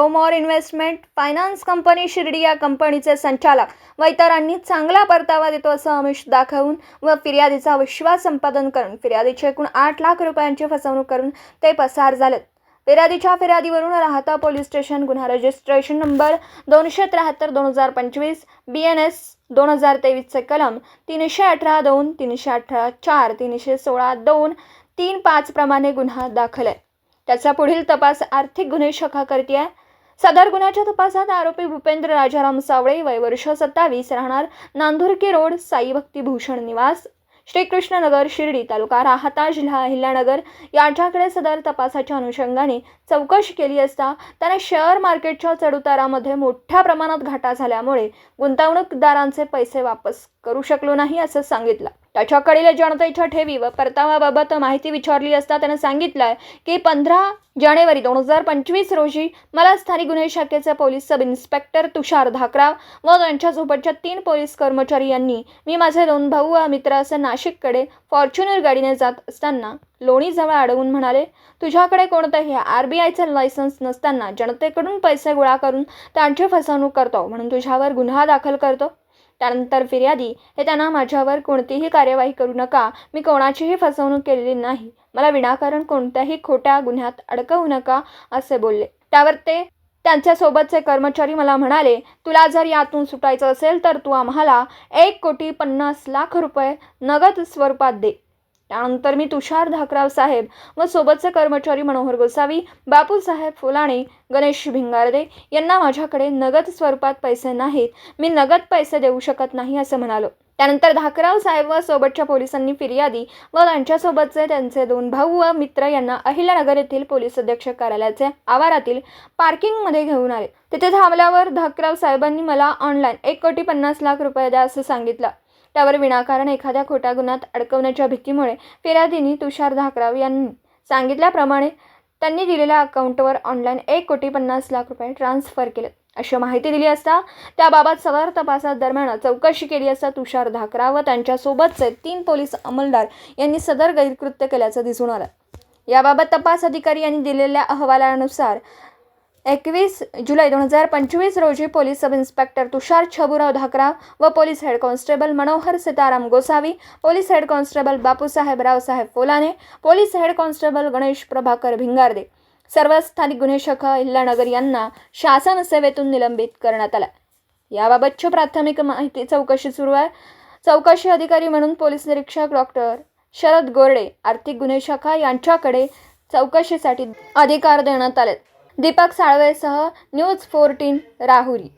Gromor investment finance company Shirdi या कंपनीचे संचालक व इतरांनी चांगला परतावा देतो असं अमिष दाखवून व फिर्यादीचा विश्वास संपादन करून फिर्यादीचे एकूण आठ लाख रुपयांची फसवणूक करून ते पसार झालेत. फिर्यादीच्या फिर्यादीवरून राहता पोलीस स्टेशन गुन्हा रजिस्ट्रेशन नंबर दोनशे त्र्याहत्तर दोन हजार पंचवीस बी एन एस दोन हजार तेवीसचे कलम तीनशे अठरा दोन तीनशे अठरा चार तीनशे सोळा दोन तीन पाचप्रमाणे गुन्हा दाखल आहे. त्याचा पुढील तपास आर्थिक गुन्हे शाखा करते आहे सदर गुन्ह्याच्या तपासात आरोपी भूपेंद्र राजाराम सावळे वय वर्ष सत्तावीस राहणार नांदुर्की रोड साई भक्ती भूषण निवास. श्रीकृष्णनगर शिर्डी तालुका राहता जिल्हा अहिल्यानगर. यांच्याकडे सदर तपासाच्या अनुषंगाने चौकशी केली असता त्याने शेअर मार्केटच्या चढउतारामध्ये मोठ्या प्रमाणात घाटा झाल्यामुळे गुंतवणूकदारांचे पैसे वापस करू शकलो नाही असं सांगितलं. त्याच्याकडील जनतेच्या ठेवी व परताव्याबाबत माहिती विचारली असता त्यानं सांगितलंय की पंधरा जानेवारी दोन हजार पंचवीस रोजी मला स्थानिक गुन्हे शाखेचे पोलीस सब इन्स्पेक्टर तुषार धाकराव व त्यांच्यासोबतच्या तीन पोलीस कर्मचारी यांनी मी माझे दोन भाऊ व मित्र असं नाशिककडे फॉर्च्युनर गाडीने जात असताना लोणीजवळ अडवून म्हणाले तुझ्याकडे कोणतंही आर बी आयचं लायसन्स नसताना जनतेकडून पैसे गोळा करून त्यांची फसवणूक करतो म्हणून तुझ्यावर गुन्हा दाखल करतो. त्यानंतर फिर्यादी हे त्यांना माझ्यावर कोणतीही कार्यवाही करू नका. मी कोणाचीही फसवणूक केलेली नाही. मला विनाकारण कोणत्याही खोट्या गुन्ह्यात अडकवू नका असे बोलले. त्यावर ते त्यांच्यासोबतचे कर्मचारी मला म्हणाले तुला जर यातून सुटायचं असेल तर तू आम्हाला एक कोटी पन्नास लाख रुपये नगद स्वरूपात दे. त्यानंतर मी तुषार धाकराव साहेब व सोबतचे कर्मचारी मनोहर गोसावी बापूसाहेब फुलाणे गणेश भिंगारदे यांना माझ्याकडे नगद स्वरूपात पैसे नाहीत. मी नगद पैसे देऊ शकत नाही असं म्हणालो. त्यानंतर धाकराव साहेब व सोबतच्या पोलिसांनी फिर्यादी व त्यांच्यासोबतचे त्यांचे दोन भाऊ व मित्र यांना अहिल्यानगर येथील पोलीस अधीक्षक कार्यालयाचे आवारातील पार्किंगमध्ये घेऊन आले. तिथे थांबल्यावर धाकराव साहेबांनी मला ऑनलाईन एक कोटी पन्नास लाख रुपये द्या असं सांगितलं. त्यावर विनाकारण एखाद्या खोट्या गुन्ह्यात अडकवण्याच्या भीतीमुळे फिर्यादींनी तुषार धाकराव यांनी सांगितल्याप्रमाणे त्यांनी दिलेल्या अकाउंटवर ऑनलाईन एक कोटी पन्नास लाख रुपये ट्रान्स्फर केले. अशी माहिती दिली असता त्याबाबत सदर तपासादरम्यान चौकशी केली असता तुषार धाकरा व त्यांच्यासोबतचे तीन पोलीस अंमलदार यांनी सदर गैरकृत्य केल्याचं दिसून आलं. याबाबत तपास अधिकारी यांनी दिलेल्या अहवालानुसार एकवीस जुलै दोन हजार पंचवीस रोजी पोलीस सब इन्स्पेक्टर तुषार छबुराव धाकराव व police head constable Manohar Sitaram Gosavi police head constable Bapusaheb Raosaheb Folane police head constable Ganesh Prabhakar Bhingarde सर्व स्थानिक गुन्हे शाखा इल्लानगर यांना शासन सेवेतून निलंबित करण्यात आलं. याबाबतची प्राथमिक माहिती चौकशी सुरू आहे. चौकशी अधिकारी म्हणून पोलीस निरीक्षक डॉक्टर शरद गोरडे आर्थिक गुन्हे शाखा यांच्याकडे चौकशीसाठी अधिकार देण्यात आले दीपक साळवेसह न्यूज फोर्टीन राहुरी.